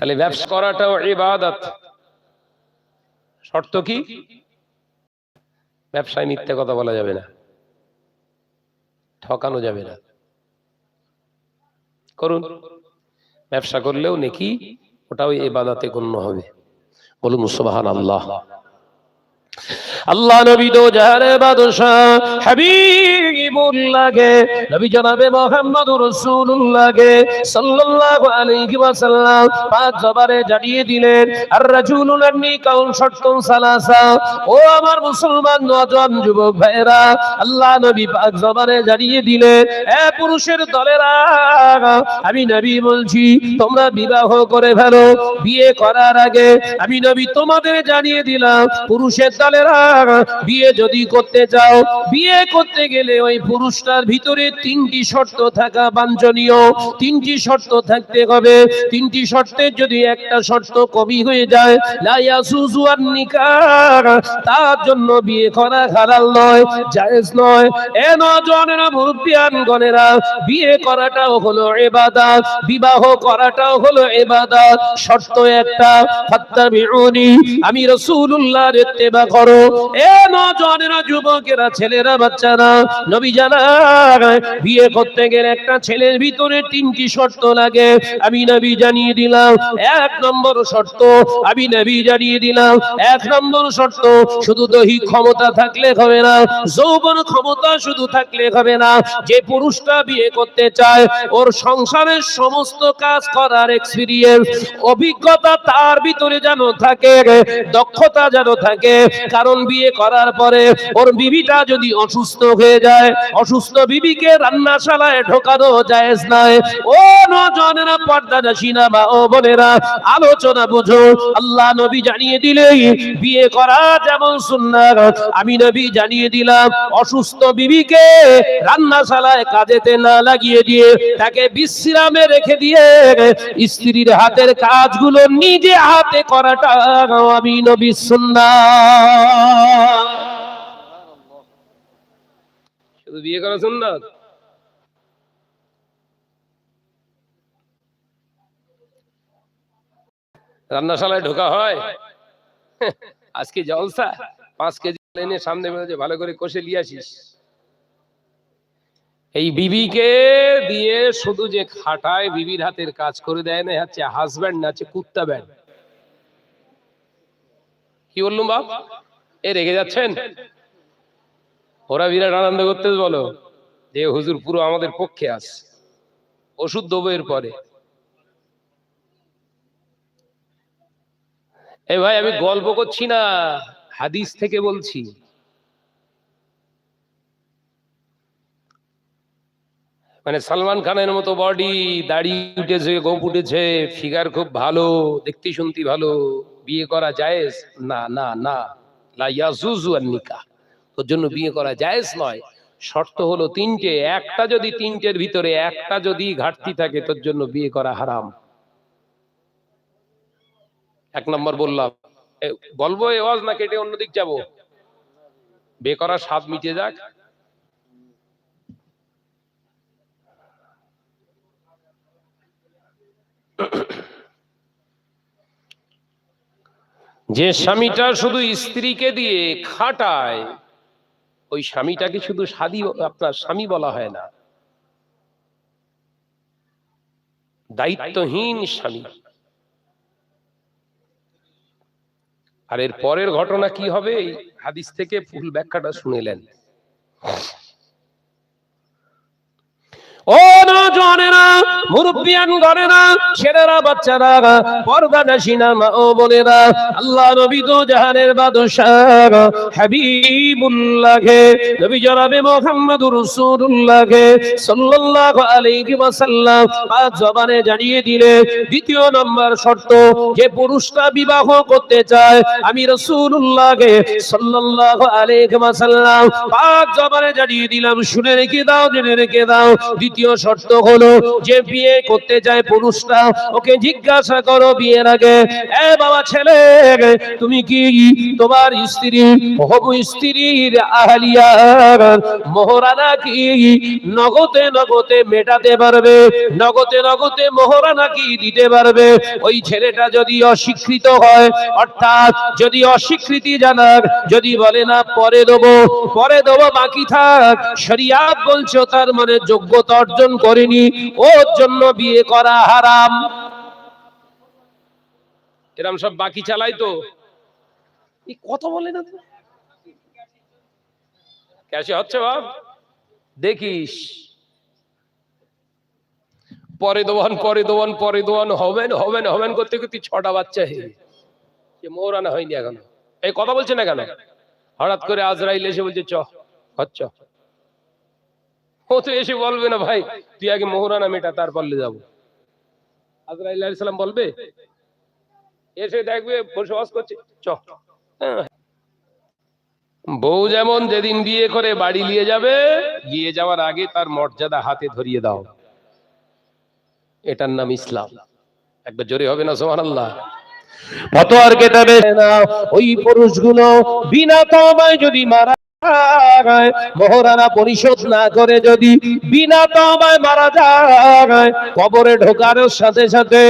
তাহলে ব্যবসা করাটাও ইবাদত। শর্ত কি? ব্যবসায় মিথ্যে কথা বলা যাবে না। ঠকানো যাবে না। করুন। ব্যবসা করলেও নাকি, ওটাও ইবাদতে গণ্য হবে। বলুন সুবহান আল্লাহ আল্লাহ নবী তো জাহারে বাদশাহ হাবিবুল্লাহকে, নবী জনাবে মুহাম্মদুর রাসূলুল্লাহকে সাল্লাল্লাহু আলাইহি ওয়াসাল্লাম পাঁচ জবারে দিলেন আর কাউন শর্তুন সালাসা। ও আমার মুসলমান নওজোয়ান যুবক ভাইরা আল্লাহ নবী জবারে দিলেন, এ পুরুষের দলেরা, আমি নবী বলছি, তোমরা বিবাহ করে ফেলো, বিয়ে করার আগে আমি নবী তোমাদের জানিয়ে দিলাম, পুরুষের দলেরা, বিয়ে যদি করতে চাও, বিয়ে করতে গেলে ওই পুরুষটার ভিতরে তিনটি শর্ত থাকা বাঞ্ছনীয়। তিনটি শর্ত থাকতে হবে। তিনটি শর্তের যদি একটা শর্ত কবি হয়ে যায় লাইয়া সুজু আর নিকার, তার জন্য বিয়ে করা হালাল নয়, জায়েজ নয়। এ নজনেরা মুরব্বিয়ান গণেরা বিয়ে করাটাও হলো ইবাদত, বিবাহ করাটাও হলো ইবাদত। শর্ত একটা আমি রাসূলুল্লাহর ইত্তেবা করো। এ নজনেরা যুবকেরা, ছেলেরা, বাচ্চারা, নবী বিয়ে করতে গেলে একটা ছেলের ভিতরে তিনটি শর্ত লাগে। আমি নবী জানিয়ে দিলাম, এক নম্বর শর্ত, আমি নবী জানিয়ে দিলাম, এক নম্বর শর্ত, শুধু দৈহিক ক্ষমতা থাকলে হবে না, যৌবন ক্ষমতা শুধু থাকলে হবে না। যে পুরুষটা বিয়ে করতে চায়, ওর সংসারের সমস্ত কাজ করার এক্সপিরিয়েন্স অভিজ্ঞতা তার ভিতরে যেন থাকে, দক্ষতা যেন থাকে। কারণ বিয়ে করার পরে ওর বিবিটা যদি অসুস্থ হয়ে যায় অসুস্থ বিবিকে রান্নাশালায় ঢোকানো জায়েজ নয়। ও নজনেরা পর্দা দাসিনা বা ও বোনেরা, আলোচনা বুঝো। আল্লাহ নবী জানিয়ে দিলেই বিয়ে করা যেমন সুন্নাত। আমি নবী জানিয়ে দিলাম, অসুস্থ বিবিকে রান্নাশালায় কাজেতে না লাগিয়ে দিয়ে তাকে বিশ্রামে রেখে দিয়ে স্ত্রীর হাতের কাজগুলো নিজে হাতে করাটা আমি নবী সুন্নাত। শুধু বিয়ে করা সুন্নাত। রান্নাশালায় ঢোকা হয়। আজকে জলসা, পাঁচ কেজি এনে সামনে বেরোচ্ছে ভালো করে কষে নিয়ে আসিস। এই বিবিকে দিয়ে শুধু যে খাটায় বিবির হাতের কাজ করে দেয় না হচ্ছে হাজব্যান্ড না হচ্ছে কুত্তা ব্যান্ড কি বললুম বাপ? এ রেগে যাচ্ছেন? ওরা বিরাট আনন্দ করতে বলো। যে হুজুর পুরো আমাদের পক্ষে আস ওষুধ দেবো পরে এ ভাই, আমি গল্প করছি না, হাদিস থেকে বলছি। মানে সালমান খানের মতো বডি দাড়ি উঠেছে, গোপ উঠেছে ফিগার খুব ভালো দেখতে শুনতে ভালো, বিয়ে করা জায়েজ? না না না। লা ইয়াজুজু আন নিকাহ তোর জন্য বিয়ে করা জায়েজ নয়। শর্ত হলো তিনটে একটা যদি তিনটের ভিতরে একটা যদি ঘাটতি থাকে তোর জন্য বিয়ে করা হারাম। এক নম্বর বললাম বলব এ ওয়াজ না কেটে অন্যদিক যাব? বিয়ে করার স্বাদ মিটে যাক। যে স্বামীটা শুধু স্ত্রীকে দিয়ে খাটায় ওই স্বামীটাকে শুধু স্বাদী আপনার স্বামী বলা হয় না। দায়িত্বহীন স্বামী। আর এর পরের ঘটনা কি হবে? হাদিস থেকে ফুল ব্যাখ্যাটা শুনেলেন। ও নজনেরা মুরব্বিয়ান গরেরা ছেলেরা, বাচ্চারা, পর্দা নাসিনা মা ও বোনেরা, আল্লাহ নবী তো জাহানের বাদশাহ হাবিবুল্লাহে নবী জনাবে মুহাম্মদুর রাসূলুল্লাহে সাল্লাল্লাহু আলাইহি ওয়াসাল্লাম পাঁচ জবানে জানিয়ে দিলে, দ্বিতীয় নম্বর শর্ত, যে পুরুষটা বিবাহ করতে চায়, আমি রাসূলুল্লাহকে সাল্লাল্লাহু আলাইহি ওয়াসাল্লাম পাঁচ জবানে জানিয়ে দিলাম, শুনে রেখে দাও, জেনে রেখে দাও। দ্বিতীয় শর্ত হলো, যে বিয়ে করতে যায় পুরুষরা, ওকে জিজ্ঞাসা করো বিয়ের আগে, এ বাবা ছেলে, তুমি কি তোমার স্ত্রী, হবু স্ত্রীর আহলিয়া, মোহরানা কি নগদে নগদে মেটাতে পারবে, নগদে নগদে মোহরানা কি দিতে পারবে? ওই ছেলেটা যদি অস্বীকৃত হয়, অর্থাৎ যদি অস্বীকৃতি জানাক, যদি বলে, না, পরে দেবো পরে দেবো, বাকি থাক, শরিয়াত বলছো, তার মানে যোগ্যতা অর্জন করেনি, ওর জন্য বিয়ে করা হারাম। এরম সব বাকি চালাই তো। কত বলে না ক্যাশে হচ্ছে বাপ। দেখিস। পরে দোয়ান পরে দোয়ান পরে দোয়ান, হবেন হবেন হবেন করতে করতে ছটা বাচ্চা হে। সে মোহরানা হয়নি এখনও। এই কথা বলছে না কেন? হঠাৎ করে আজরাইল এসে বলছে, চ, হচ্ছ। ও তো এসে বলবে না ভাই তুই আগে মোহরানা মেটা তারপর যাব। আজরাইল বলবে? এসে দেখবে বসবাস করছে। চ। হ্যাঁ। বউ যেমন যেদিন বিয়ে করে বাড়ি নিয়ে যাবে নিয়ে যাওয়ার আগে তার মর্যাদা হাতে ধরিয়ে দাও। এটার নাম ইসলাম। একবার জোরে হবে না সোহান আল্লাহ ফতোয়ার কেতাবে না ওই পুরুষগুলো বিনা তওবায় যদি মারা মহারানা পরিশোধ না করে যদি বিনা মারা যায়, কবরে ঢোকার সাথে সাথে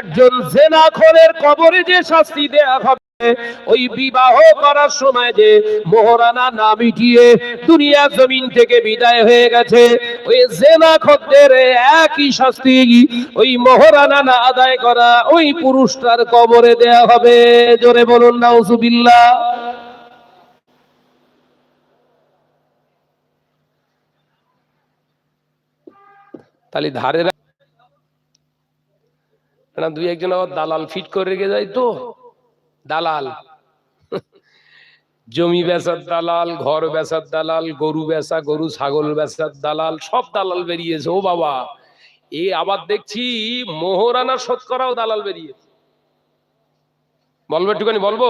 একজন জেনাখোরের কবরে যে শাস্তি দেয়া হবে, ওই বিবাহ করার সময় যে মোহরানা না মিটিয়ে দুনিয়া জমিন থেকে বিদায় হয়ে গেছে, ওই জেনা খদ্দের একই শাস্তি ওই মোহরানা না আদায় করা ওই পুরুষটার কবরে দেয়া হবে। জোরে বলুন, নাউজুবিল্লাহ। তাহলে ধারে না দুই একজন আবার দালাল ফিট করে রেখে যায় তো। দালাল। জমি বেচার দালাল, ঘর বেচার দালাল, গরু বেচা, গরু ছাগল বেচার দালাল, সব দালাল বেরিয়েছে। ও বাবা, এ আবার দেখছি মোহরানা শোধ করাও দালাল বেরিয়েছে। বলব একটুখানি, বলব?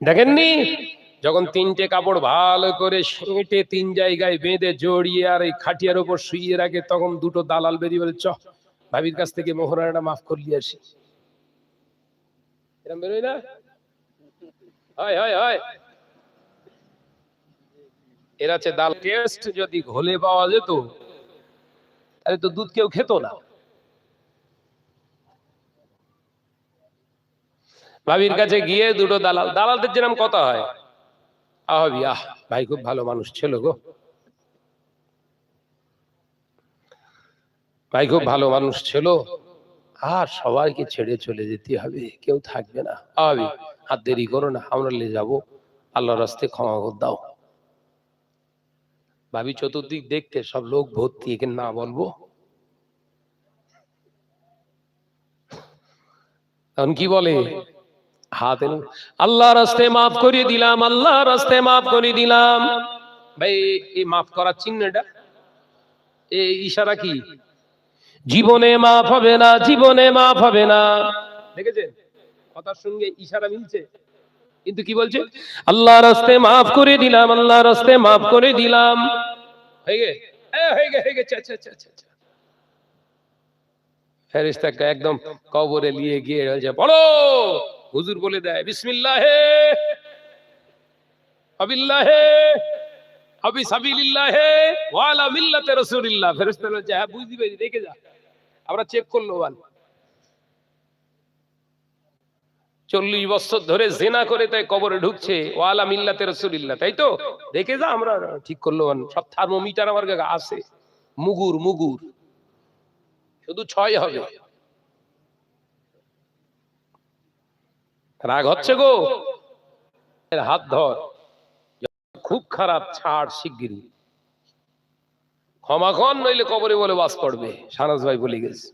দেখেননি? যখন তিনটে কাপড় ভালো করে সেঁটে তিন জায়গায় বেঁধে জড়িয়ে আর এই খাটিয়ার উপর শুইয়ে রাখে তখন দুটো দালাল বেরিয়ে বলে চ ভাবির কাছ থেকে মোহরানাটা মাফ করলি আসি এরম বেরোয় না? হয় হয় হয়। এর আছে ডাল টেস্ট যদি ঘোলে পাওয়া যেত তাহলে তো দুধ কেউ খেত না। ভাবির কাছে গিয়ে দুটো দালাল দালালদের যেরকম কথা হয় আহ ভাই খুব ভালো মানুষ ছিল গো। ভাই খুব ভালো মানুষ ছিল। আর সবাইকে ছেড়ে চলে যেতে হবে, কেউ থাকবে না। আবি আর দেরি করো না, আমরা লে যাব। আল্লাহর রাস্তে ক্ষমা করে দাও। ভাবি, চতুর্দিক দেখতে সব লোক ভর্তি, একে না বলব। তখন কি বলে? হাত এনে আল্লাহ রাস্তে মাফ করে দিলাম আল্লাহ রাস্তে মাফ করে দিলাম। ভাই, এই মাফ করার চিহ্নটা, এই ইশারা কি? জীবনে মাফ হবে না, জীবনে মাফ হবে না। দেখেছেন? কথার সঙ্গে ইশারা মিলছে। কিন্তু কি বলছে? আল্লাহ রাস্তে মাফ করে দিলাম আল্লাহ রাস্তে মাফ করে দিলাম। হয়ে একদম কবরে নিয়ে গিয়ে বলছে বলো! হুজুর বলে দেয়, বিসমিল্লাহে। আবিল্লাহে আবি সাবিলিল্লাহে। মিল্লাতে রাসূলিল্লাহ। ফেরেশতা বলছে হ্যাঁ দেখে যা। আমরা চেক করল চল্লিশ বছর ধরে জেনা করে তাই কবরে ঢুকছে, ওয়ালা মিল্লাতে রসুলিল্লাহ। তাই তো? দেখে যা আমরা ঠিক করল। সব থার্মোমিটার আমার কাছে আছে। মুগুর মুগুর। শুধু ছয় হবে। রাগ হচ্ছে গো। হাত ধর। খুব খারাপ ছাড় শিগগিরি ক্ষমা খন নইলে কবরে বলে বাস পড়বে সানাজ ভাই বলে গেছে।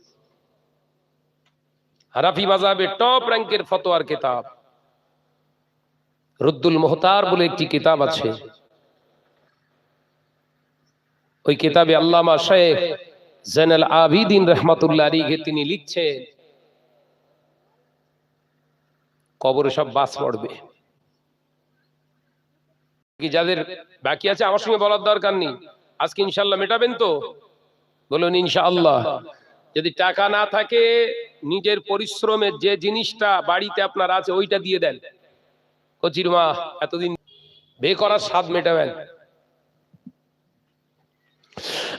হারাফি মাজাবে টপ র্যাঙ্কের ফতোয়ার কিতাব। রুদ্দুল মোহতার বলে একটি কিতাব আছে। ওই কিতাবে আল্লামা শেখ জেনাল আবিদিন রহমাতুল্লাহ তিনি লিখছেন কবরে সব বাস পড়বে। কি যাদের বাকি আছে? আমার সঙ্গে বলার দরকার নেই। আজকে ইনশাল্লাহ মেটাবেন তো? বলুন ইনশাআল্লাহ। যদি টাকা না থাকে নিজের পরিশ্রমের যে জিনিসটা বাড়িতে আপনার আছে ওইটা দিয়ে দেন। কচির মা এতদিন বে করার স্বাদ মেটাবেন।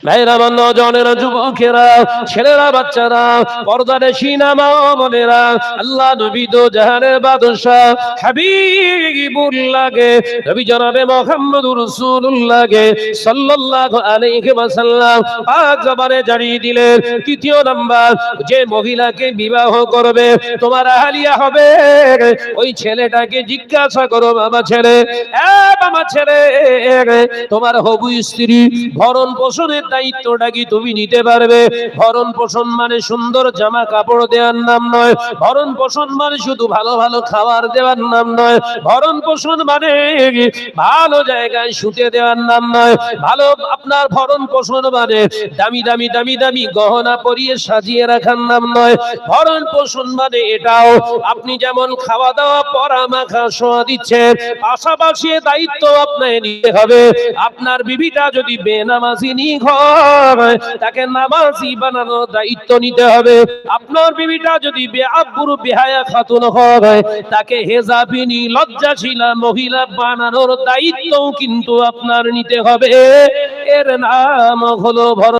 ভাইরা আমার নজনেরা যুবকেরা, ছেলেরা, বাচ্চারা পর্দারে সিনামা মনেরা আল্লাহ নবী দো জাহানের বাদশাহ হাবিবুল্লাহকে নবী জনাবে মুহাম্মদুর রাসূলুল্লাহকে সাল্লাল্লাহু আলাইহি ওয়াসাল্লাম, পাক জবানে দিলেন, তৃতীয় নাম্বার, যে মহিলাকে বিবাহ করবে, তোমার আহলিয়া হবে, ওই ছেলেটাকে জিজ্ঞাসা করো, বাবা ছেলে এ বাবা ছেলে, তোমার হবু স্ত্রী ভরণ পোষণের দায়িত্বটা কি তুমি নিতে পারবে? ভরণ পোষণ মানে সুন্দর জামা কাপড় দেওয়ার নাম নয়। ভরণ পোষণ মানে শুধু ভালো ভালো খাবার দেওয়ার নাম নয়। ভরণ পোষণ মানে ভালো জায়গায় শুতে দেওয়ার নাম নয়। ভালো আপনার ভরণ পোষণ মানে দামি দামি দামি দামি গহনা পরিয়ে সাজিয়ে রাখার নাম নয়। ভরণ পোষণ মানে এটাও। আপনি যেমন খাওয়া দাওয়া পরা মাখা শোয়া দিচ্ছেন, পাশাপাশি দায়িত্ব আপনাকে নিতে হবে। আপনার বিবিটা যদি বেনামাজি হয় তাকে নামাজি বানানোর দায়িত্ব নিতে হবে। আপনার বিবিটা যদি বেআব্বুর বেহায়া খাতুন হয় তাকে হেজাবিনী লজ্জাশীলা মহিলা বানানোর দায়িত্বও কিন্তু আপনার নিতে হবে। এর নাম হলো ভরণ